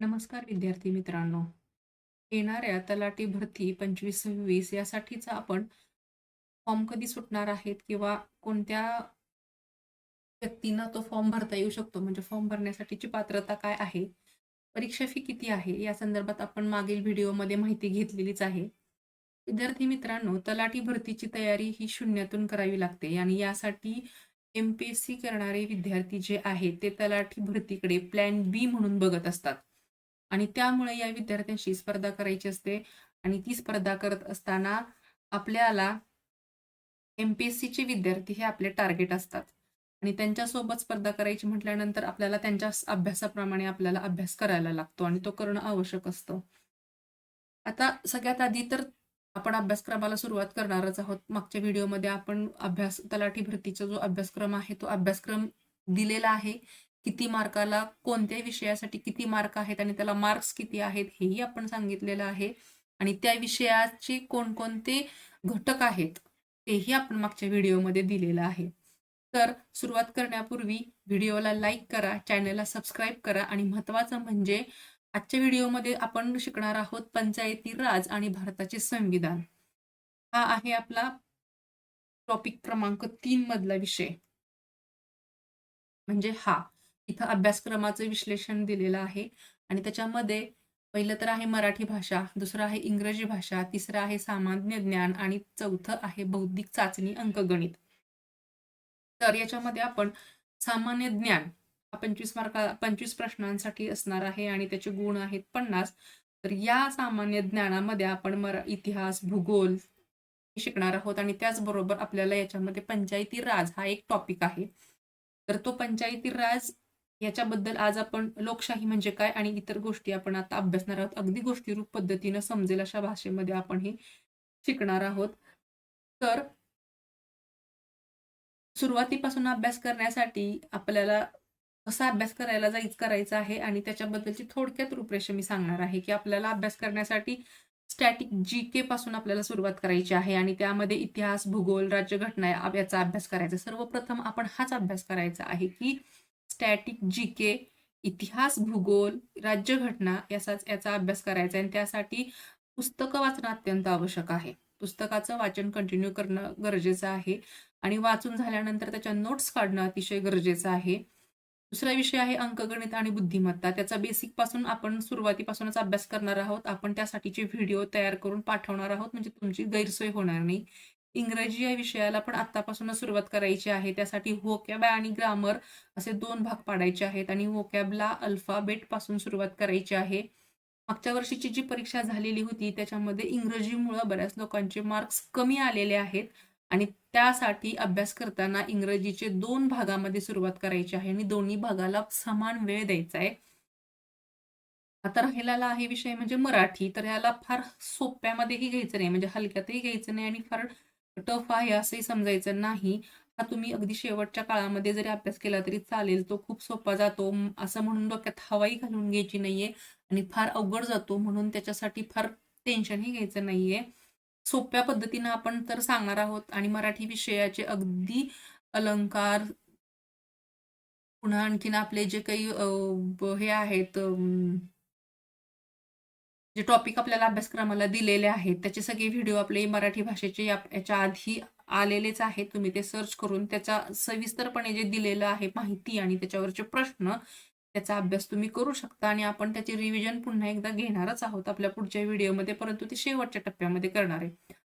नमस्कार विद्यार्थी मित्रांनो. येणाऱ्या तलाठी भरती 25-26 यासाठीचा आपण फॉर्म कधी सुटणार आहेत किंवा कोणत्या व्यक्तींना तो फॉर्म भरता येऊ शकतो, म्हणजे फॉर्म भरण्यासाठीची पात्रता काय आहे? परीक्षा फी किती आहे? या संदर्भात आपण मागील व्हिडिओमध्ये माहिती घेतलेलीच आहे. विद्यार्थी मित्रांनो, तलाठी भरतीची तयारी ही शून्यातून करावी लागते आणि यासाठी एम-पी-एस-सी करणारे विद्यार्थी जे आहेत, ते तलाठी भरतीकडे प्लॅन बी म्हणून बघत असतात. आणि त्यामुळे या विद्यार्थ्यांशी स्पर्धा करायची असते आणि ती स्पर्धा करत असताना आपल्याला एम-पी-एस-सीचे विद्यार्थी हे आपले टार्गेट असतात आणि त्यांच्यासोबत स्पर्धा करायची म्हटल्यानंतर आपल्याला त्यांच्या अभ्यासाप्रमाणे आपल्याला अभ्यास करायला लागतो आणि तो करणं आवश्यक असतं. आता सगळ्यात आधी तर आपण अभ्यासक्रमाला सुरुवात करणारच आहोत. मागच्या व्हिडिओमध्ये आपण अभ्यास तलाठी भरतीचा जो अभ्यासक्रम आहे, तो अभ्यासक्रम दिलेला आहे. किती मार्काला, कोणत्या विषयासाठी किती मार्क आहेत आणि त्याला मार्क्स किती आहेत, हेही आपण सांगितलेलं आहे. आणि त्या विषयाचे कोणकोणते घटक आहेत, तेही आपण मागच्या व्हिडिओमध्ये दिलेलं आहे. तर सुरुवात करण्यापूर्वी व्हिडिओला लाईक करा, चॅनलला सबस्क्राईब करा आणि महत्त्वाचं म्हणजे आजच्या व्हिडिओमध्ये आपण शिकणार आहोत पंचायती राज आणि भारताचे संविधान. हा आहे आपला टॉपिक क्रमांक तीन मधला विषय. म्हणजे हा. इथं अभ्यासक्रमाचं विश्लेषण दिलेलं आहे आणि त्याच्यामध्ये पहिलं तर आहे मराठी भाषा, दुसरं आहे इंग्रजी भाषा, तिसरं आहे सामान्य ज्ञान आणि चौथं आहे बौद्धिक चाचणी अंकगणित. तर याच्यामध्ये आपण सामान्य ज्ञान हा 25 मार्का 25 प्रश्नांसाठी असणार आहे आणि त्याचे गुण आहेत 50. तर या सामान्य ज्ञानामध्ये आपण मरा इतिहास, भूगोल शिकणार आहोत आणि त्याचबरोबर आपल्याला याच्यामध्ये पंचायती राज हा एक टॉपिक आहे. तर तो पंचायती राज याच्याबद्दल आज आपण लोकशाही म्हणजे काय आणि इतर गोष्टी आपण आता अभ्यासणार आहोत. अगदी गोष्टीरूप पद्धतीनं समजेल अशा भाषेमध्ये आपण हे शिकणार आहोत. तर सुरुवातीपासून अभ्यास करण्यासाठी आपल्याला कसा अभ्यास करायला जायच करायचा आहे आणि त्याच्याबद्दलची थोडक्यात रूपरेषा मी सांगणार आहे, की आपल्याला अभ्यास करण्यासाठी स्टॅटिक जी-के पासून आपल्याला सुरुवात करायची आहे आणि त्यामध्ये इतिहास, भूगोल, राज्यघटना याचा अभ्यास करायचा. सर्वप्रथम आपण हाच अभ्यास करायचा आहे, की स्टॅटिक जी-के, इतिहास, भूगोल, राज्यघटना याचाच याचा अभ्यास करायचा आहे आणि त्यासाठी पुस्तकं वाचणं अत्यंत आवश्यक आहे. पुस्तकाचं वाचन कंटिन्यू करणं गरजेचं आहे आणि वाचून झाल्यानंतर त्याच्या नोट्स काढणं अतिशय गरजेचं आहे. दुसरा विषय आहे अंकगणित आणि बुद्धिमत्ता. त्याचा बेसिकपासून आपण सुरुवातीपासूनच अभ्यास करणार आहोत. आपण त्यासाठीचे व्हिडिओ तयार करून पाठवणार आहोत, म्हणजे तुमची गैरसोय होणार नाही. इंग्रजी या विषयाला पण आत्तापासूनच सुरुवात करायची आहे. त्यासाठी व्होकॅब आणि ग्रामर असे दोन भाग पाडायचे आहेत आणि व्होकॅबला अल्फाबेटपासून सुरुवात करायची आहे. मागच्या वर्षीची जी परीक्षा झालेली होती, त्याच्यामध्ये इंग्रजीमुळं बऱ्याच लोकांचे मार्क्स कमी आलेले आहेत आणि त्यासाठी अभ्यास करताना इंग्रजीचे दोन भागामध्ये सुरुवात करायची आहे आणि दोन्ही भागाला समान वेळ द्यायचा आहे. आता राहिलेला आहे विषय म्हणजे मराठी. तर ह्याला फार सोप्यामध्येही घ्यायचं नाही, म्हणजे हलक्यातही घ्यायचं नाही आणि फार टफ आहे असंही समजायचं नाही. हा तुम्ही अगदी शेवटच्या काळामध्ये जरी अभ्यास केला तरी चालेल. तो खूप सोपा जातो असं म्हणून डोक्यात हवाई घालून घ्यायची नाहीये आणि फार अवघड जातो म्हणून त्याच्यासाठी फार टेन्शनही घ्यायचं नाहीये. सोप्या पद्धतीनं आपण तर सांगणार आहोत आणि मराठी विषयाचे अगदी अलंकार पुन्हा आणखीन आपले जे काही हे आहेत जे टॉपिक आपल्याला अभ्यासक्रमाला दिलेले आहेत, त्याचे सगळे व्हिडिओ आपले मराठी भाषेचे याच्या आधी आलेलेच आहेत. तुम्ही ते सर्च करून त्याचा सविस्तरपणे जे दिलेलं आहे माहिती आणि त्याच्यावरचे प्रश्न, त्याचा अभ्यास तुम्ही करू शकता आणि आपण त्याचे रिव्हिजन पुन्हा एकदा घेणारच आहोत आपल्या पुढच्या व्हिडिओमध्ये, परंतु ते शेवटच्या टप्प्यामध्ये करणार आहे.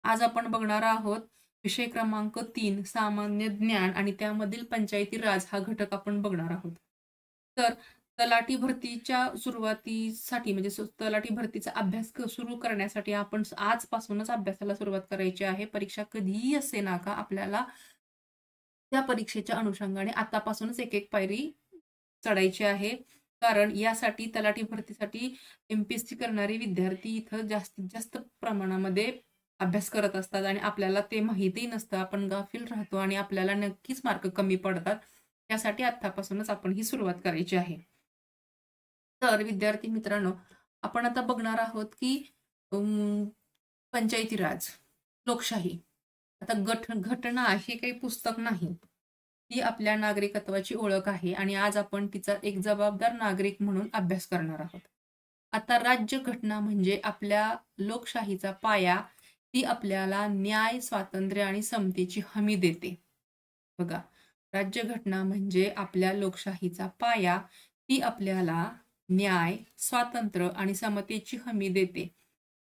आज आपण बघणार आहोत विषय क्रमांक तीन सामान्य ज्ञान आणि त्यामधील पंचायती राज हा घटक आपण बघणार आहोत. तर तलाठी भरतीच्या सुरुवातीसाठी म्हणजे तलाठी भरतीचा अभ्यास क सुरू करण्यासाठी आपण आजपासूनच अभ्यासाला सुरुवात करायची आहे. परीक्षा कधीही असे ना का आपल्याला त्या परीक्षेच्या अनुषंगाने आतापासूनच एक-एक पायरी चढायची आहे. कारण यासाठी तलाठी भरतीसाठी एमपीएससी करणारे विद्यार्थी इथं जास्तीत जास्त प्रमाणामध्ये अभ्यास करत असतात आणि आपल्याला ते माहितीही नसतं. आपण गाफील राहतो आणि आपल्याला नक्कीच मार्क कमी पडतात. त्यासाठी आतापासूनच आपण ही सुरुवात करायची आहे. तर विद्यार्थी मित्रांनो, आपण आता बघणार आहोत की पंचायती राज, लोकशाही. आता गठ घटना हे काही पुस्तक नाही. ती आपल्या नागरिकत्वाची ओळख आहे आणि आज आपण तिचा एक जबाबदार नागरिक म्हणून अभ्यास करणार आहोत. आता राज्य घटना म्हणजे आपल्या लोकशाहीचा पाया ती आपल्याला न्याय स्वातंत्र्य आणि समतेची हमी देते बघा राज्यघटना म्हणजे आपल्या लोकशाहीचा पाया ती आपल्याला न्याय स्वातंत्र्य आणि समतेची हमी देते.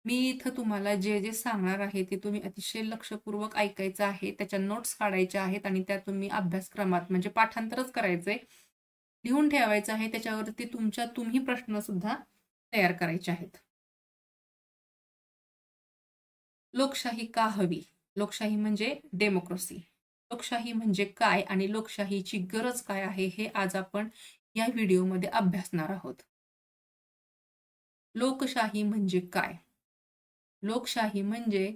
मी इथं तुम्हाला जे जे सांगणार आहे ते तुम्ही अतिशय लक्षपूर्वक ऐकायचं आहे त्याच्या नोट्स काढायच्या आहेत आणि त्या तुम्ही अभ्यासक्रमात म्हणजे पाठांतरच करायचंय लिहून ठेवायचं आहे त्याच्यावरती तुमच्या तुम्ही प्रश्न सुद्धा तयार करायचे आहेत. लोकशाही का हवी? लोकशाही म्हणजे डेमोक्रेसी लोकशाही म्हणजे काय आणि लोकशाहीची गरज काय आहे हे आज आपण या व्हिडिओमध्ये अभ्यासणार आहोत. लोकशाही म्हणजे काय? लोकशाही म्हणजे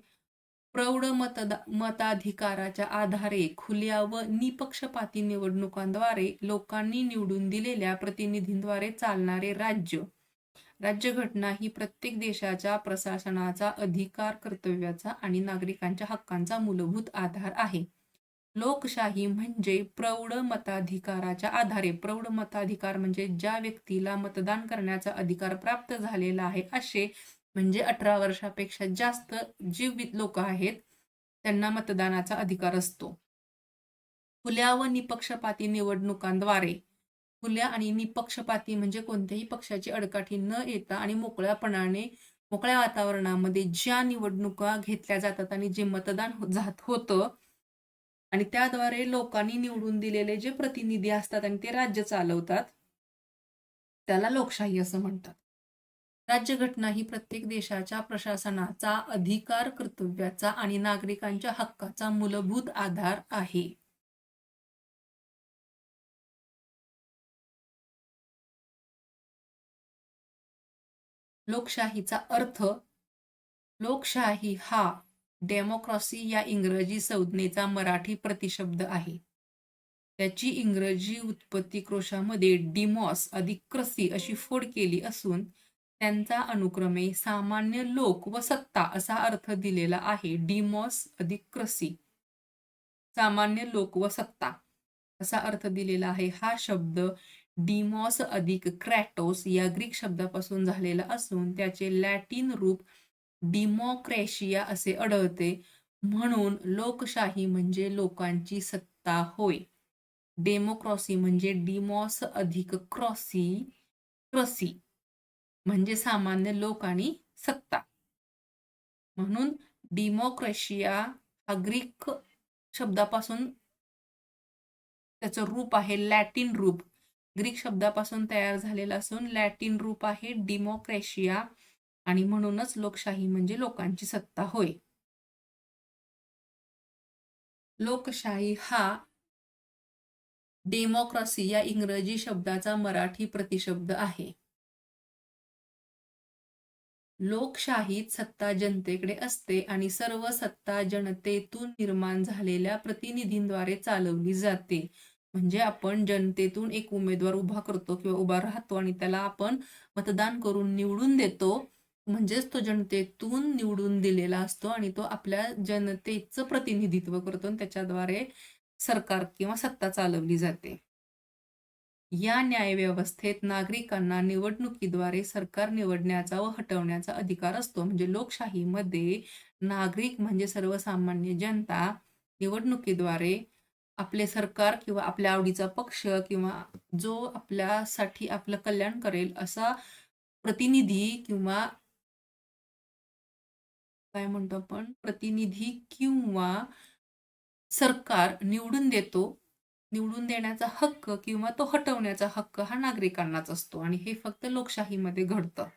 प्रौढ मतदा मताधिकाराच्या आधारे खुल्या व निपक्षपाती निवडणुकांद्वारे लोकांनी निवडून दिलेल्या प्रतिनिधींद्वारे चालणारे राज्य. राज्यघटना ही प्रत्येक देशाच्या प्रशासनाचा अधिकार कर्तव्याचा आणि नागरिकांच्या हक्कांचा मूलभूत आधार आहे. लोकशाही म्हणजे प्रौढ मताधिकाराच्या आधारे. प्रौढ मताधिकार म्हणजे ज्या व्यक्तीला मतदान करण्याचा अधिकार प्राप्त झालेला आहे असे म्हणजे अठरा वर्षापेक्षा जास्त जे लोक आहेत त्यांना मतदानाचा अधिकार असतो. खुल्या व निपक्षपाती निवडणुकांद्वारे. खुल्या आणि निपक्षपाती म्हणजे कोणत्याही पक्षाची अडकाठी न येता आणि मोकळ्यापणाने मोकळ्या वातावरणामध्ये ज्या निवडणुका घेतल्या जातात आणि जे मतदान हो-, जात होतं आणि त्याद्वारे लोकांनी निवडून दिलेले जे प्रतिनिधी असतात आणि ते राज्य चालवतात त्याला लोकशाही असं म्हणतात. राज्यघटना ही प्रत्येक देशाच्या प्रशासनाचा अधिकार कर्तव्याचा आणि नागरिकांच्या हक्काचा मूलभूत आधार आहे. लोकशाहीचा अर्थ लोकशाही हा डेमोक्रॉसी या इंग्रजी संज्ञेचा मराठी प्रतिशब्द आहे. त्याची इंग्रजी उत्पत्ती क्रोशामध्ये डिमॉस अधिक क्रसी अशी फोड केली असून त्यांचा अनुक्रमे सामान्य लोक व सत्ता असा अर्थ दिलेला आहे. डिमॉस अधिक क्रसी सामान्य लोक व सत्ता असा अर्थ दिलेला आहे. हा शब्द डिमॉस अधिक क्रॅटोस या ग्रीक शब्दापासून झालेला असून त्याचे लॅटिन रूप डिमोक्रेशिया असे आढळते. म्हणून लोकशाही म्हणजे लोकांची सत्ता होय. डेमोक्रॉसी म्हणजे डिमॉस अधिक क्रॉसी क्रॉसी म्हणजे सामान्य लोक आणि सत्ता. म्हणून डिमोक्रॅशिया हा ग्रीक शब्दापासून त्याचं रूप आहे लॅटिन रूप. ग्रीक शब्दापासून तयार झालेला असून लॅटिन रूप आहे डिमोक्रेशिया. आणि म्हणूनच लोकशाही म्हणजे लोकांची सत्ता होय. लोकशाही हा डेमोक्रसी या इंग्रजी शब्दाचा मराठी प्रतिशब्द आहे. लोकशाहीत सत्ता जनतेकडे असते आणि सर्व सत्ता जनतेतून निर्माण झालेल्या प्रतिनिधींद्वारे चालवली जाते. म्हणजे आपण जनतेतून एक उमेदवार उभा करतो किंवा उभा राहतो आणि त्याला आपण मतदान करून निवडून देतो. म्हणजेच तो जनतेतून निवडून दिलेला असतो आणि तो आपल्या जनतेचं प्रतिनिधित्व करतो आणि त्याच्याद्वारे सरकार किंवा सत्ता चालवली जाते. या न्यायव्यवस्थेत नागरिकांना निवडणुकीद्वारे सरकार निवडण्याचा व हटवण्याचा अधिकार असतो. म्हणजे लोकशाहीमध्ये नागरिक म्हणजे सर्वसामान्य जनता निवडणुकीद्वारे आपले सरकार किंवा आपल्या आवडीचा पक्ष किंवा जो आपल्यासाठी आपलं कल्याण करेल असा प्रतिनिधी किंवा काय म्हणतो आपण? प्रतिनिधी किंवा सरकार निवडून देतो. निवडून देण्याचा हक्क किंवा तो हटवण्याचा हक्क हा नागरिकांनाच असतो आणि हे फक्त लोकशाहीमध्ये घडतं.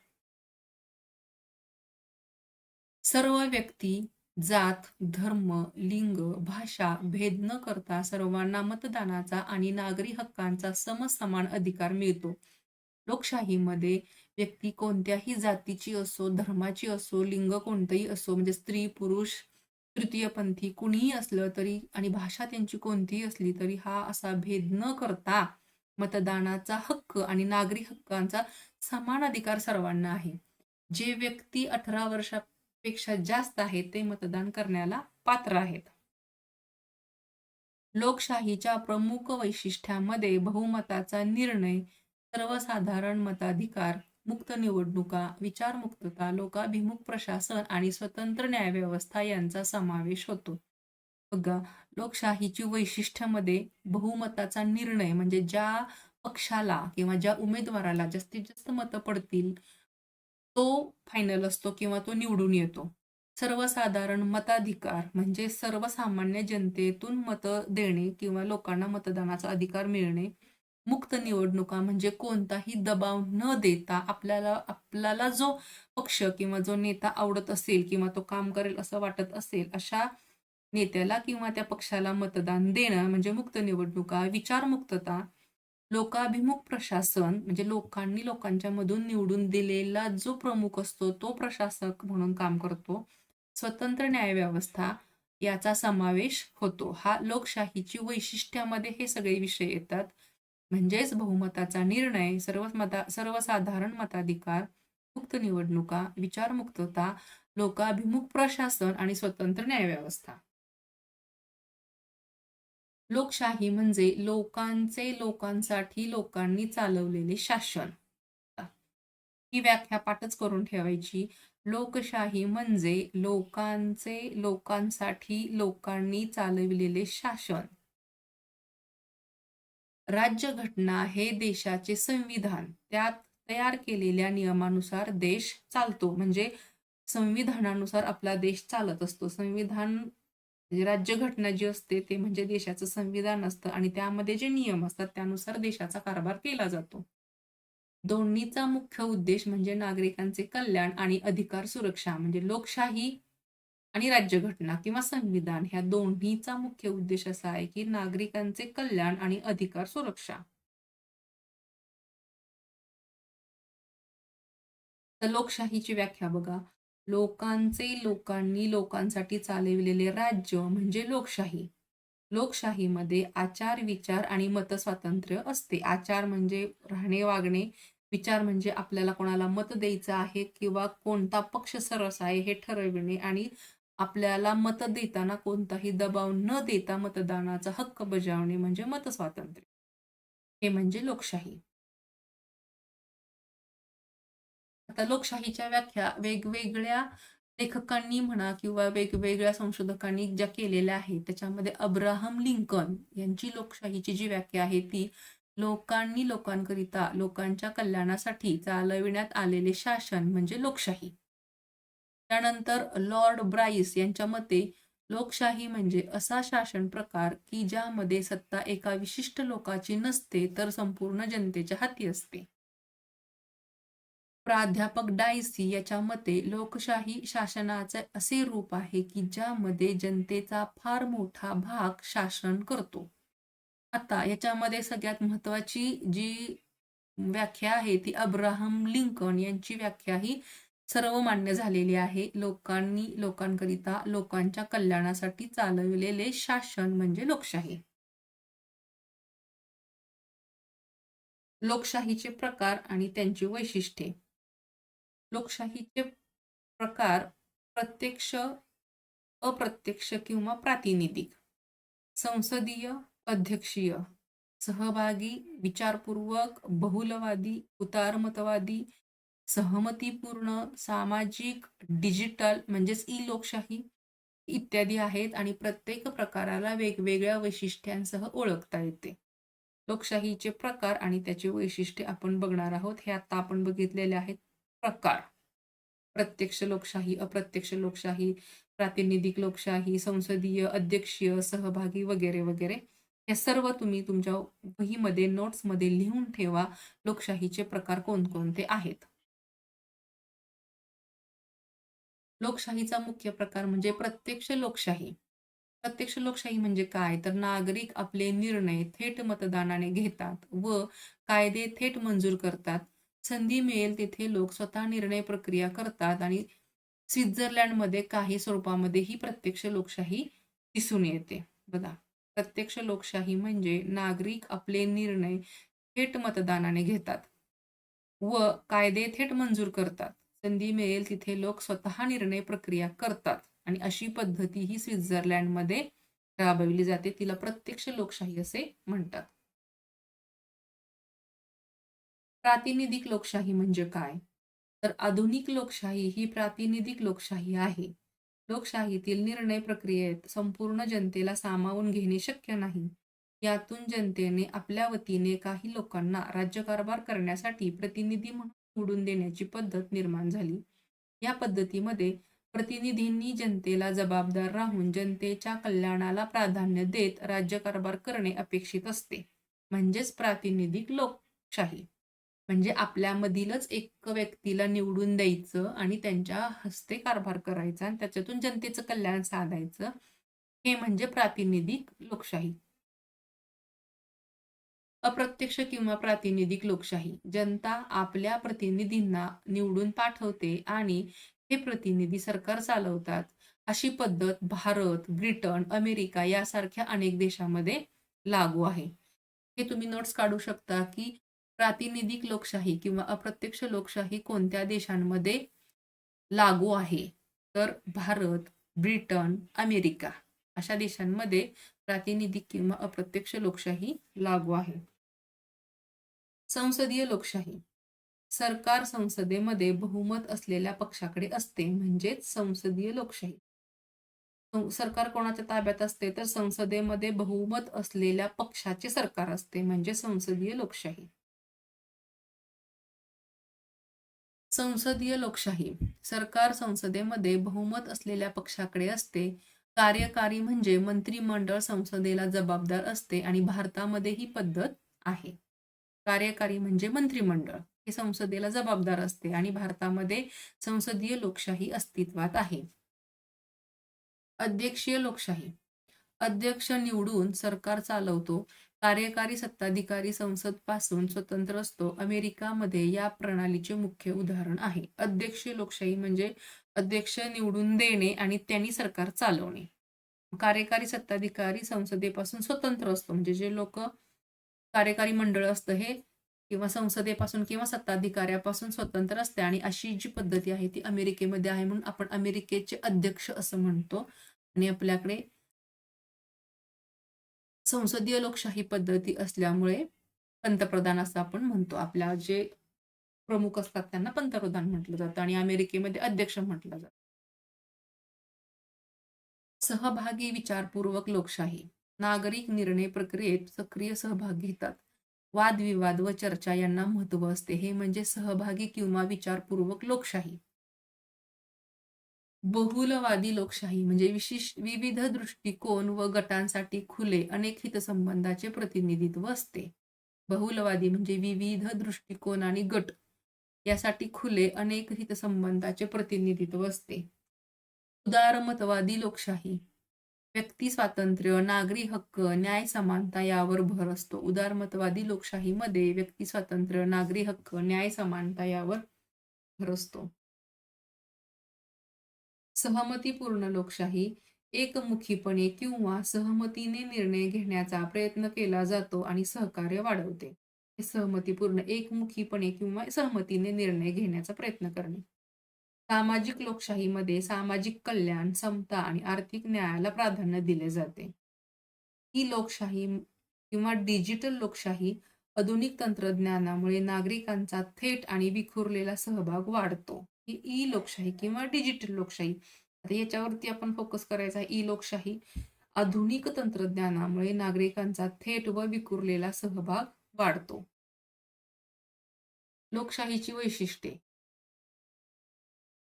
सर्व व्यक्ती जात धर्म लिंग भाषा भेद न करता सर्वांना मतदानाचा आणि नागरी हक्कांचा समसमान अधिकार मिळतो. लोकशाहीमध्ये व्यक्ती कोणत्याही जातीची असो धर्माची असो लिंग कोणतंही असो म्हणजे स्त्री पुरुष तृतीयपंथी कुणीही असलं तरी आणि भाषा त्यांची कोणतीही असली तरी हा असा भेद न करता मतदानाचा हक्क आणि नागरी हक्कांचा समान अधिकार सर्वांना आहे. जे व्यक्ती अठरा वर्षापेक्षा जास्त आहेत ते मतदान करण्याला पात्र आहेत. लोकशाहीच्या प्रमुख वैशिष्ट्यामध्ये बहुमताचा निर्णय सर्वसाधारण मताधिकार मुक्त निवडणुका विचारमुक्तता लोकाभिमुख प्रशासन आणि स्वतंत्र न्यायव्यवस्था यांचा समावेश होतो. बघा लोकशाहीची वैशिष्ट्यामध्ये बहुमताचा निर्णय म्हणजे ज्या पक्षाला किंवा ज्या उमेदवाराला जास्तीत जास्त मतं पडतील तो फायनल असतो किंवा तो निवडून येतो. सर्वसाधारण मताधिकार म्हणजे सर्वसामान्य जनतेतून मतं देणे किंवा लोकांना मतदानाचा अधिकार मिळणे मुक्त निवडणुका म्हणजे कोणताही दबाव न देता आपल्याला आपल्याला जो पक्ष किंवा जो नेता आवडत असेल किंवा तो काम करेल असं वाटत असेल अशा नेत्याला किंवा त्या पक्षाला मतदान देणं म्हणजे मुक्त निवडणुका विचारमुक्तता लोकाभिमुख प्रशासन म्हणजे लोकांनी लोकांच्या मधून निवडून दिलेला जो प्रमुख असतो तो प्रशासक म्हणून काम करतो. स्वतंत्र न्यायव्यवस्था याचा समावेश होतो. हा लोकशाहीची वैशिष्ट्यामध्ये हे सगळे विषय येतात. म्हणजेच बहुमताचा निर्णय सर्व मता सर्वसाधारण मताधिकार मुक्त निवडणुका विचारमुक्तता लोकाभिमुख प्रशासन आणि स्वतंत्र न्यायव्यवस्था. लोकशाही म्हणजे लोकांचे लोकांसाठी लोकांनी चालवलेले शासन. ही व्याख्या पाठच करून ठेवायची. लोकशाही म्हणजे लोकांचे लोकांसाठी लोकांनी चालविलेले शासन. राज्यघटना हे देशाचे संविधान. त्यात तयार केलेल्या नियमानुसार देश चालतो. म्हणजे संविधानानुसार आपला देश चालत असतो. संविधान म्हणजे राज्यघटना जी असते ते म्हणजे देशाचं संविधान असतं आणि त्यामध्ये जे नियम असतात त्यानुसार देशाचा कारभार केला जातो. दोन्हीचा मुख्य उद्देश म्हणजे नागरिकांचे कल्याण आणि अधिकार सुरक्षा. म्हणजे लोकशाही आणि राज्यघटना किंवा संविधान ह्या दोन्हीचा मुख्य उद्देश असा आहे की नागरिकांचे कल्याण आणि अधिकार सुरक्षा. तर लोकशाहीची व्याख्या बघा. लोकांचे लोकांनी लोकांसाठी चालविलेले राज्य म्हणजे लोकशाही. लोकशाहीमध्ये आचार विचार आणि मतस्वातंत्र्य असते. आचार म्हणजे राहणे वागणे. विचार म्हणजे आपल्याला कोणाला मत द्यायचं आहे किंवा कोणता पक्ष सरस आहे हे ठरविणे आणि आपल्याला मत देताना कोणताही दबाव न देता मतदानाचा हक्क बजावणे म्हणजे मतस्वातंत्र्य. हे म्हणजे लोकशाही. आता लोकशाहीच्या व्याख्या वेगवेगळ्या लेखकांनी म्हणा किंवा वेगवेगळ्या संशोधकांनी ज्या केलेल्या आहेत त्याच्यामध्ये अब्राहम लिंकन यांची लोकशाहीची जी व्याख्या आहे ती लोकांनी लोकांकरिता लोकांच्या कल्याणासाठी चालविण्यात आलेले शासन म्हणजे लोकशाही. त्यानंतर लॉर्ड ब्राईस यांच्या मते लोकशाही म्हणजे असा शासन प्रकार की ज्यामध्ये सत्ता एका विशिष्ट लोकाची नसते तर संपूर्ण जनतेच्या हाती असते. प्राध्यापक डायसी याच्या मते लोकशाही शासनाचे असे रूप आहे की ज्यामध्ये जनतेचा फार मोठा भाग शासन करतो. आता याच्यामध्ये सगळ्यात महत्वाची जी व्याख्या आहे ती अब्राहम लिंकन यांची व्याख्या ही सर्व मान्य झालेली आहे. लोकांनी लोकांकरिता लोकांच्या कल्याणासाठी चालविलेले शासन म्हणजे लोकशाही. लोकशाहीचे प्रकार आणि त्यांची वैशिष्ट्ये. लोकशाहीचे प्रकार प्रत्यक्ष अप्रत्यक्ष किंवा प्रातिनिधिक. संसदीय अध्यक्षीय. सहभागी विचारपूर्वक बहुलवादी उतारमतवादी सहमतीपूर्ण सामाजिक डिजिटल म्हणजेच ई लोकशाही इत्यादी आहेत आणि प्रत्येक प्रकाराला वेगवेगळ्या वैशिष्ट्यांसह ओळखता येते. लोकशाहीचे प्रकार आणि त्याचे वैशिष्ट्ये आपण बघणार आहोत. हे आता आपण बघितलेले आहेत. प्रकार. प्रत्यक्ष लोकशाही अप्रत्यक्ष लोकशाही प्रातिनिधिक लोकशाही संसदीय अध्यक्षीय सहभागी वगैरे वगैरे. हे सर्व तुम्ही तुमच्या वहीमध्ये नोट्समध्ये लिहून ठेवा. लोकशाहीचे प्रकार कोणकोणते आहेत? लोकशाहीचा मुख्य प्रकार म्हणजे प्रत्यक्ष लोकशाही. प्रत्यक्ष लोकशाही म्हणजे काय? तर नागरिक आपले निर्णय थेट मतदानाने घेतात व कायदे थेट मंजूर करतात. संधी मिळेल तिथे लोक स्वतः निर्णय प्रक्रिया करतात आणि स्वित्झर्लंडमध्ये काही स्वरूपामध्ये ही प्रत्यक्ष लोकशाही दिसून येते. बघा प्रत्यक्ष लोकशाही म्हणजे नागरिक आपले निर्णय थेट मतदानाने घेतात व कायदे थेट मंजूर करतात. संधी मिळेल तिथे लोक स्वतः निर्णय प्रक्रिया करतात. आणि अशी पद्धती ही स्वित्झर्लंडमध्ये राबविली जाते. तिला प्रत्यक्ष लोकशाही असे म्हणतात. प्रातिनिधिक लोकशाही म्हणजे काय? तर आधुनिक लोकशाही ही प्रातिनिधिक लोकशाही आहे. लोकशाहीतील निर्णय प्रक्रियेत संपूर्ण जनतेला सामावून घेणे शक्य नाही. यातून जनतेने आपल्या वतीने काही लोकांना राज्यकारभार करण्यासाठी प्रतिनिधी म्हणून निवडून देण्याची पद्धत निर्माण झाली. या पद्धतीमध्ये प्रतिनिधींनी जनतेला जबाबदार राहून जनतेच्या कल्याणाला प्राधान्य देत राज्यकारभार करणे अपेक्षित असते. म्हणजेच प्रातिनिधिक लोकशाही. म्हणजे आपल्यामधीलच एक व्यक्तीला निवडून द्यायचं आणि त्यांच्या हस्ते कारभार करायचा आणि त्याच्यातून जनतेचं कल्याण साधायचं हे म्हणजे प्रातिनिधिक लोकशाही. अप्रत्यक्ष किंवा प्रातिनिधिक लोकशाही. जनता आपल्या प्रतिनिधींना निवडून पाठवते आणि हे प्रतिनिधी सरकार चालवतात. अशी पद्धत भारत ब्रिटन अमेरिका यासारख्या अनेक देशामध्ये लागू आहे. हे तुम्ही नोट्स काढू शकता की प्रातिनिधिक लोकशाही किंवा अप्रत्यक्ष लोकशाही कोणत्या देशांमध्ये लागू आहे? तर भारत ब्रिटन अमेरिका अशा देशांमध्ये प्रातिनिधिक किंवा अप्रत्यक्ष लोकशाही लागू आहे. संसदीय लोकशाही. सरकार संसदेमध्ये बहुमत असलेल्या पक्षाकडे असते म्हणजेच संसदीय लोकशाही. सरकार कोणाच्या ताब्यात असते तर संसदेमध्ये बहुमत असलेल्या पक्षाचे सरकार असते म्हणजे संसदीय लोकशाही. संसदीय लोकशाही. सरकार संसदेमध्ये बहुमत असलेल्या पक्षाकडे असते. कार्यकारी म्हणजे मंत्रिमंडळ संसदेला जबाबदार असते आणि भारतामध्ये ही पद्धत आहे. कार्यकारी म्हणजे मंत्रिमंडळ. हे संसदेला जबाबदार असते आणि भारतामध्ये संसदीय लोकशाही अस्तित्वात आहे. अध्यक्षीय लोकशाही. अध्यक्ष निवडून सरकार चालवतो कार्यकारी सत्ताधिकारी संसदपासून स्वतंत्र असतो. अमेरिकामध्ये या प्रणालीचे मुख्य उदाहरण आहे. अध्यक्षीय लोकशाही म्हणजे अध्यक्ष निवडून देणे आणि त्यांनी सरकार चालवणे. कार्यकारी सत्ताधिकारी संसदेपासून स्वतंत्र असतो. म्हणजे जे लोक कार्यकारी मंडळ असतं हे किंवा संसदेपासून किंवा सत्ताधिकाऱ्यापासून स्वतंत्र असते. आणि अशी जी पद्धती आहे ती अमेरिकेमध्ये आहे म्हणून आपण अमेरिकेचे अध्यक्ष असं म्हणतो. आणि आपल्याकडे संसदीय लोकशाही पद्धती असल्यामुळे पंतप्रधान असं आपण म्हणतो. आपल्या जे प्रमुख असतात त्यांना पंतप्रधान म्हटलं जातं आणि अमेरिकेमध्ये अध्यक्ष म्हटलं जातं. सहभागी विचारपूर्वक लोकशाही. नागरिक निर्णय प्रक्रियेत सक्रिय सहभाग घेतात. वादविवाद व चर्चा यांना महत्त्व असते. हे म्हणजे सहभागी किंवा विचारपूर्वक लोकशाही. बहुलवादी लोकशाही म्हणजे विशिष्ट विविध दृष्टिकोन व गटांसाठी खुले अनेक हितसंबंधाचे प्रतिनिधित्व असते. बहुलवादी म्हणजे विविध दृष्टिकोन आणि गट. यासाठी खुले अनेक हितसंबंधाचे प्रतिनिधित्व असते. उदारमतवादी लोकशाही. व्यक्ती स्वातंत्र्य नागरी हक्क न्याय समानता यावर भर असतो. उदारमतवादी लोकशाहीमध्ये व्यक्ती स्वातंत्र्य नागरी हक्क न्याय समानता यावर भर असतो. सहमतीपूर्ण लोकशाही एकमुखीपणे किंवा सहमतीने निर्णय घेण्याचा प्रयत्न केला जातो आणि सहकार्य वाढवते. सहमतीपूर्ण एकमुखीपणे किंवा सहमतीने निर्णय घेण्याचा प्रयत्न करणे. सामाजिक लोकशाहीमध्ये सामाजिक कल्याण समता आणि आर्थिक न्यायाला प्राधान्य दिले जाते. ही लोकशाही किंवा डिजिटल लोकशाही आधुनिक तंत्रज्ञानामुळे नागरिकांचा थेट आणि विखुरलेला सहभाग वाढतो. ही ई लोकशाही किंवा डिजिटल लोकशाही आता याच्यावरती आपण फोकस करायचा ई लोकशाही आधुनिक तंत्रज्ञानामुळे नागरिकांचा थेट व विखुरलेला सहभाग वाढतो. लोकशाहीची वैशिष्ट्ये.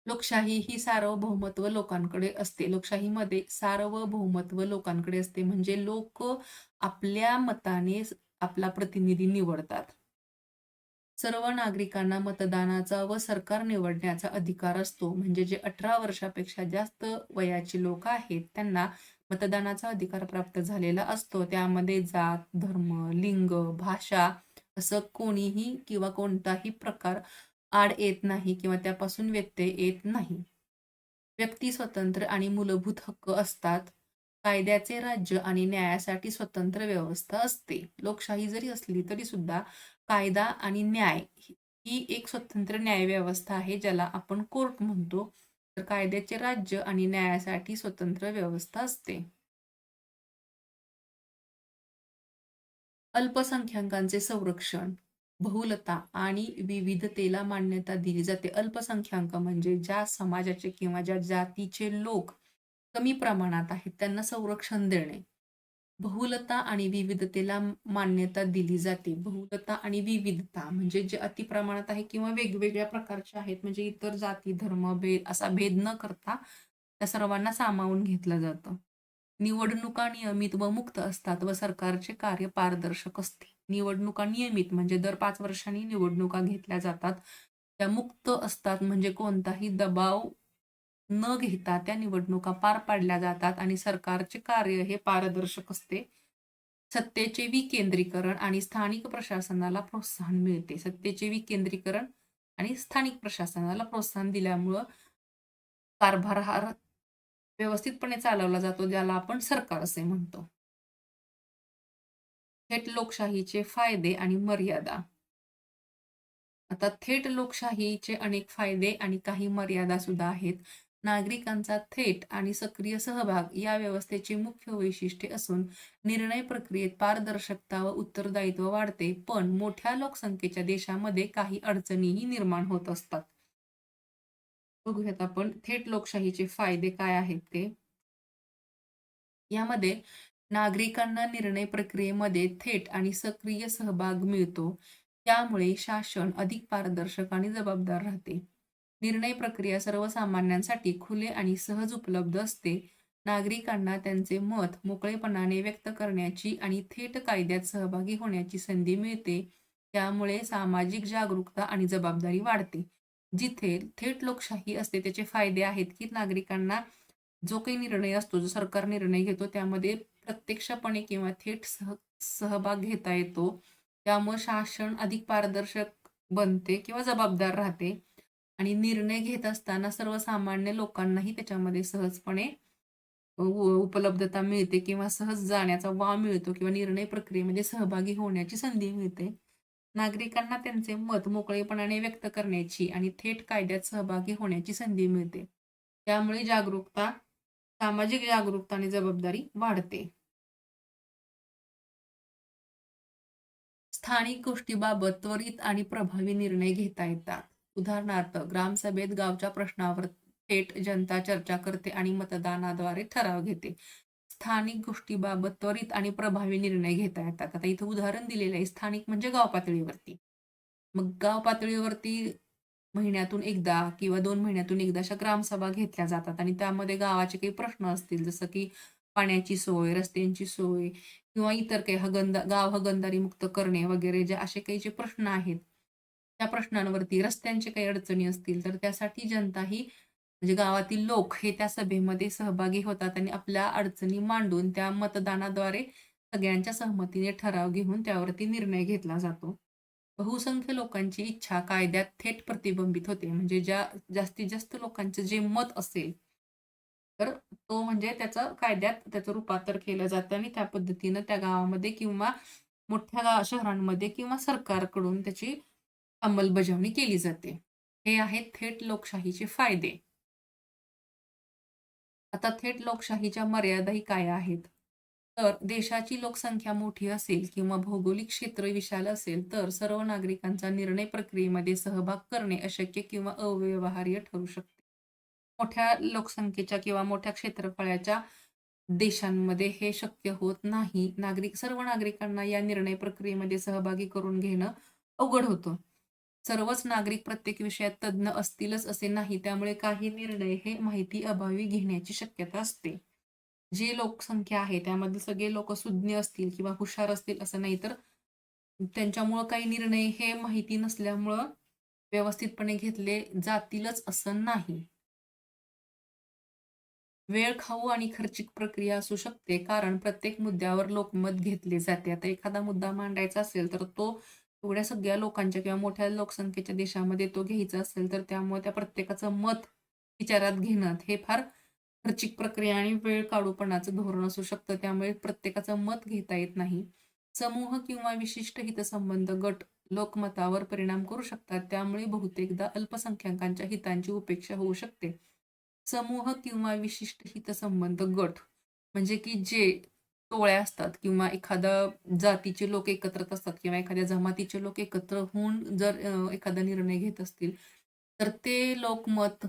लोकशाही ही सार्वभौमत्व लोकांकडे असते. लोकशाहीमध्ये सार्वभौमत्व लोकांकडे असते. म्हणजे लोक आपल्या मताने आपला प्रतिनिधी निवडतात. सर्व नागरिकांना मतदानाचा व सरकार निवडण्याचा अधिकार असतो. म्हणजे जे अठरा वर्षापेक्षा जास्त वयाचे लोक आहेत त्यांना मतदानाचा अधिकार प्राप्त झालेला असतो. त्यामध्ये जात धर्म लिंग भाषा असं कोणीही किंवा कोणताही प्रकार आड येत नाही किंवा त्यापासून व्यत्यय येत नाही. व्यक्ती स्वतंत्र आणि मूलभूत हक्क असतात. कायद्याचे राज्य आणि न्यायासाठी स्वतंत्र व्यवस्था असते. लोकशाही जरी असली तरी सुद्धा कायदा आणि न्याय ही एक स्वतंत्र न्याय व्यवस्था आहे ज्याला आपण कोर्ट म्हणतो. तर कायद्याचे राज्य आणि न्यायासाठी स्वतंत्र व्यवस्था असते. अल्पसंख्याकांचे संरक्षण. बहुलता आणि विविधतेला मान्यता दिली जाते. अल्पसंख्याक म्हणजे ज्या समाजाचे किंवा ज्या जातीचे लोक कमी प्रमाणात आहेत, त्यांना संरक्षण देणे. बहुलता आणि विविधतेला मान्यता दिली जाते. बहुलता आणि विविधता म्हणजे जे अति प्रमाणात आहे किंवा वेगवेगळ्या प्रकारचे आहेत, म्हणजे इतर जाती, धर्म, भेद असा भेद न करता त्या सर्वांना सामावून घेतलं जातं. निवडणुका नियमित व मुक्त असतात व सरकारचे कार्य पारदर्शक असते. निवडणुका नियमित म्हणजे दर पाच वर्षांनी निवडणुका घेतल्या जातात. त्या मुक्त असतात म्हणजे कोणताही दबाव न घेता त्या निवडणुका पार पाडल्या जातात आणि सरकारचे कार्य हे पारदर्शक असते. सत्तेचे विकेंद्रीकरण आणि स्थानिक प्रशासनाला प्रोत्साहन मिळते. सत्तेचे विकेंद्रीकरण आणि स्थानिक प्रशासनाला प्रोत्साहन दिल्यामुळं कारभार हा व्यवस्थितपणे चालवला जातो, ज्याला आपण सरकार असे म्हणतो. थेट लोकशाहीचे फायदे आणि मर्यादा. आता थेट लोकशाहीचे अनेक फायदे आणि काही मर्यादा सुद्धा आहेत. नागरिकांचा थेट आणि सक्रिय सहभाग या व्यवस्थेची मुख्य वैशिष्ट्ये असून निर्णय प्रक्रियेत पारदर्शकता व उत्तरदायित्व वाढते. पण मोठ्या लोकसंख्येच्या देशामध्ये काही अडचणीही निर्माण होत असतात. बघूयात आपण थेट लोकशाहीचे फायदे काय आहेत ते. यामध्ये नागरिकांना निर्णय प्रक्रियेमध्ये थेट आणि सक्रिय सहभाग मिळतो. त्यामुळे शासन अधिक पारदर्शक आणि जबाबदार राहते. निर्णय प्रक्रिया सर्वसामान्यांसाठी खुले आणि सहज उपलब्ध असते. नागरिकांना त्यांचे मत मोकळेपणाने व्यक्त करण्याची आणि थेट कायद्यात सहभागी होण्याची संधी मिळते. त्यामुळे सामाजिक जागरूकता आणि जबाबदारी वाढते. जिथे थेट लोकशाही असते त्याचे फायदे आहेत, की नागरिकांना जो काही निर्णय असतो, जो सरकार निर्णय घेतो त्यामध्ये प्रत्यक्षपणे किंवा थेट सह सहभाग घेता येतो. त्यामुळे शासन अधिक पारदर्शक बनते किंवा जबाबदार राहते आणि निर्णय घेत असताना सर्वसामान्य लोकांनाही त्याच्यामध्ये सहजपणे उपलब्धता मिळते किंवा सहज जाण्याचा वाव मिळतो किंवा निर्णय प्रक्रियेमध्ये म्हणजे सहभागी होण्याची संधी मिळते. नागरिकांना त्यांचे मत मोकळेपणाने व्यक्त करण्याची आणि थेट कायद्यात सहभागी होण्याची संधी मिळते. त्यामुळे जागरूकता सामाजिक जागरूकता आणि जबाबदारी वाढते. स्थानिक गोष्टीबाबत त्वरित आणि प्रभावी निर्णय घेता येतात. उदाहरणार्थ, ग्रामसभेत गावच्या प्रश्नावर थेट जनता चर्चा करते आणि मतदानाद्वारे ठराव घेते. स्थानिक गोष्टीबाबत त्वरित आणि प्रभावी निर्णय घेता येतात. आता इथं उदाहरण दिलेलं आहे. स्थानिक म्हणजे गाव पातळीवरती. मग गाव पातळीवरती महिन्यातून एकदा किंवा दोन महिन्यातून एकदा अशा ग्रामसभा घेतल्या जातात आणि त्यामध्ये गावाचे काही प्रश्न असतील, जसं की पाण्याची सोय, रस्त्यांची सोय किंवा इतर काही हगंदा गाव हगंदारी मुक्त करणे वगैरे जे असे काही जे प्रश्न आहेत, त्या प्रश्नांवरती रस्त्यांचे काही अडचणी असतील, तर त्यासाठी जनता ही म्हणजे गावातील लोक हे त्या सभेमध्ये सहभागी होतात आणि आपल्या अडचणी मांडून त्या मतदानाद्वारे सगळ्यांच्या सहमतीने ठराव घेऊन त्यावरती निर्णय घेतला जातो. बहुसंख्य लोकांची इच्छा कायद्यात थेट प्रतिबिंबित होते. म्हणजे ज्या जास्तीत जास्त लोकांचं जे मत असेल, तर तो म्हणजे त्याचं कायद्यात त्याचं रूपांतर केलं जातं आणि त्या पद्धतीनं त्या गावामध्ये किंवा मोठ्या गाव शहरांमध्ये किंवा सरकारकडून त्याची अंमलबजावणी केली जाते. हे आहेत थेट लोकशाहीचे फायदे. आता थेट लोकशाहीच्या मर्यादाही काय आहेत? तर देशाची लोकसंख्या मोठी असेल किंवा भौगोलिक क्षेत्र विशाल असेल, तर सर्व नागरिकांचा निर्णय प्रक्रियेमध्ये सहभाग करणे अशक्य किंवा अव्यवहार्य ठरू शकते. मोठ्या लोकसंख्येच्या किंवा मोठ्या क्षेत्रफळाच्या देशांमध्ये हे शक्य होत नाही. नागरिक सर्व नागरिकांना या निर्णय प्रक्रियेमध्ये सहभागी करून घेणं अवघड होतं. सर्वच नागरिक प्रत्येक विषयात तज्ञ असतीलच असे नाही. त्यामुळे काही निर्णय हे माहिती अभावी घेण्याची शक्यता असते. जी लोकसंख्या आहे त्यामध्ये सगळे लोक सुज्ञ असतील किंवा हुशार असतील असं नाही, तर त्यांच्यामुळं काही निर्णय हे माहिती नसल्यामुळं व्यवस्थितपणे घेतले जातीलच असं नाही. वेळ खाऊ आणि खर्चिक प्रक्रिया असू शकते, कारण प्रत्येक मुद्द्यावर लोकमत घेतले जाते. आता एखादा मुद्दा मांडायचा असेल, तर तो एवढ्या सगळ्या लोकांच्या किंवा मोठ्या लोकसंख्येच्या देशामध्ये तो घ्यायचा असेल, तर त्यामुळे त्या प्रत्येकाचं मत विचारात घेणं हे फार खर्चिक प्रक्रिया आणि वेळ काढूपणाचं धोरण असू शकतं. त्यामुळे प्रत्येकाचं मत घेता येत नाही. समूह किंवा विशिष्ट हितसंबंध गट लोकमतावर परिणाम करू शकतात. त्यामुळे बहुतेकदा अल्पसंख्याकांच्या हितांची उपेक्षा होऊ शकते. समूह किंवा विशिष्ट हितसंबंध गट म्हणजे की जे टोळ्या असतात किंवा एखादा जातीचे लोक एकत्र असतात किंवा एखाद्या जमातीचे लोक एकत्र होऊन जर एखादा निर्णय घेत असतील तर ते लोकमत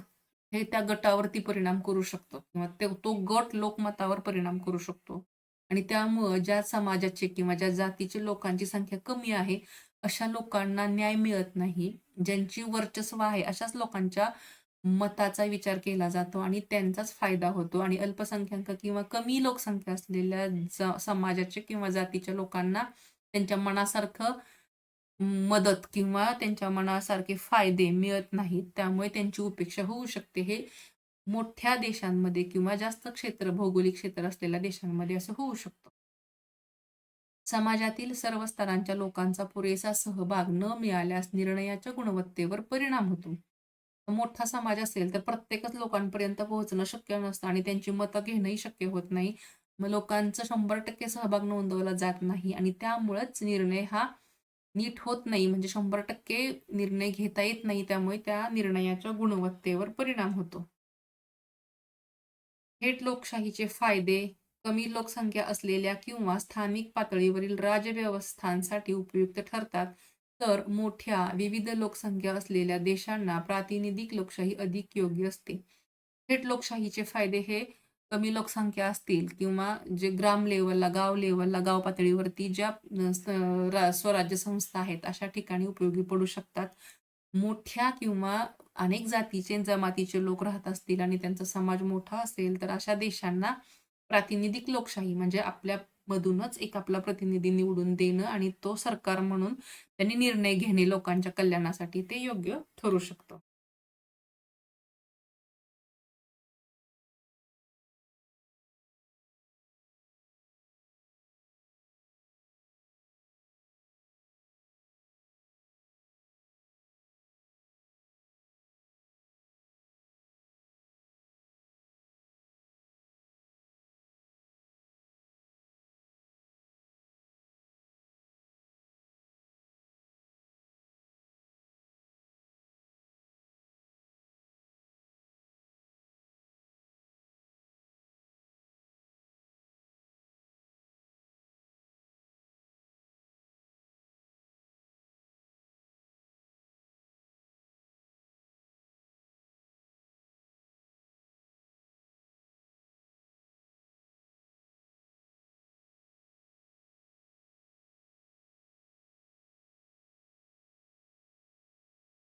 हे त्या गटावरती परिणाम करू शकतो. किंवा तो गट लोकमतावर परिणाम करू शकतो. आणि त्यामुळं ज्या समाजाचे किंवा ज्या जातीचे लोकांची संख्या कमी आहे अशा लोकांना न्याय मिळत नाही. ज्यांची वर्चस्व आहे अशाच लोकांच्या मताचा विचार केला जातो आणि त्यांचाच फायदा होतो. आणि अल्पसंख्याक किंवा कमी लोकसंख्या असलेल्या ज- समाजाचे किंवा जातीच्या लोकांना त्यांच्या मनासारखं मदत किंवा त्यांच्या मनासारखे फायदे मिळत नाहीत त्यामुळे त्यांची उपेक्षा होऊ शकते. हे मोठ्या देशांमध्ये किंवा जास्त क्षेत्र भौगोलिक क्षेत्र असलेल्या देशांमध्ये असं होऊ शकतं. समाजातील सर्व स्तरांच्या लोकांचा पुरेसा सहभाग न मिळाल्यास निर्णयाच्या गुणवत्तेवर परिणाम होतो. मोठा समाज असेल तर प्रत्येकच लोकांपर्यंत पोहोचणं शक्य नसतं आणि त्यांची मतं घेणंही शक्य होत नाही. मग लोकांचा शंभर टक्के सहभाग नोंदवला जात नाही आणि त्यामुळेच निर्णय हा नीट होत नाही म्हणजे शंभर टक्के निर्णय घेता येत नाही त्यामुळे त्या निर्णयाच्या गुणवत्तेवर परिणाम होतो. थेट लोकशाहीचे फायदे कमी लोकसंख्या असलेल्या किंवा स्थानिक पातळीवरील राजव्यवस्थांसाठी उपयुक्त ठरतात तर मोठ्या विविध लोकसंख्या असलेल्या देशांना प्रातिनिधिक लोकशाही अधिक योग्य असते. थेट लोकशाहीचे फायदे हे कमी लोकसंख्या असतील किंवा जे ग्राम लेवलला गाव लेवलला गाव पातळीवरती ज्या रा- स्वराज्य संस्था आहेत अशा ठिकाणी उपयोगी पडू शकतात. मोठ्या किंवा अनेक जातीचे जमातीचे लोक राहत असतील आणि त्यांचा समाज मोठा असेल तर अशा देशांना प्रातिनिधिक लोकशाही म्हणजे आपल्या मधूनच एक आपला प्रतिनिधी निवडून देणं आणि तो सरकार म्हणून त्यांनी निर्णय घेणे लोकांच्या कल्याणासाठी ते योग्य ठरू शकतं.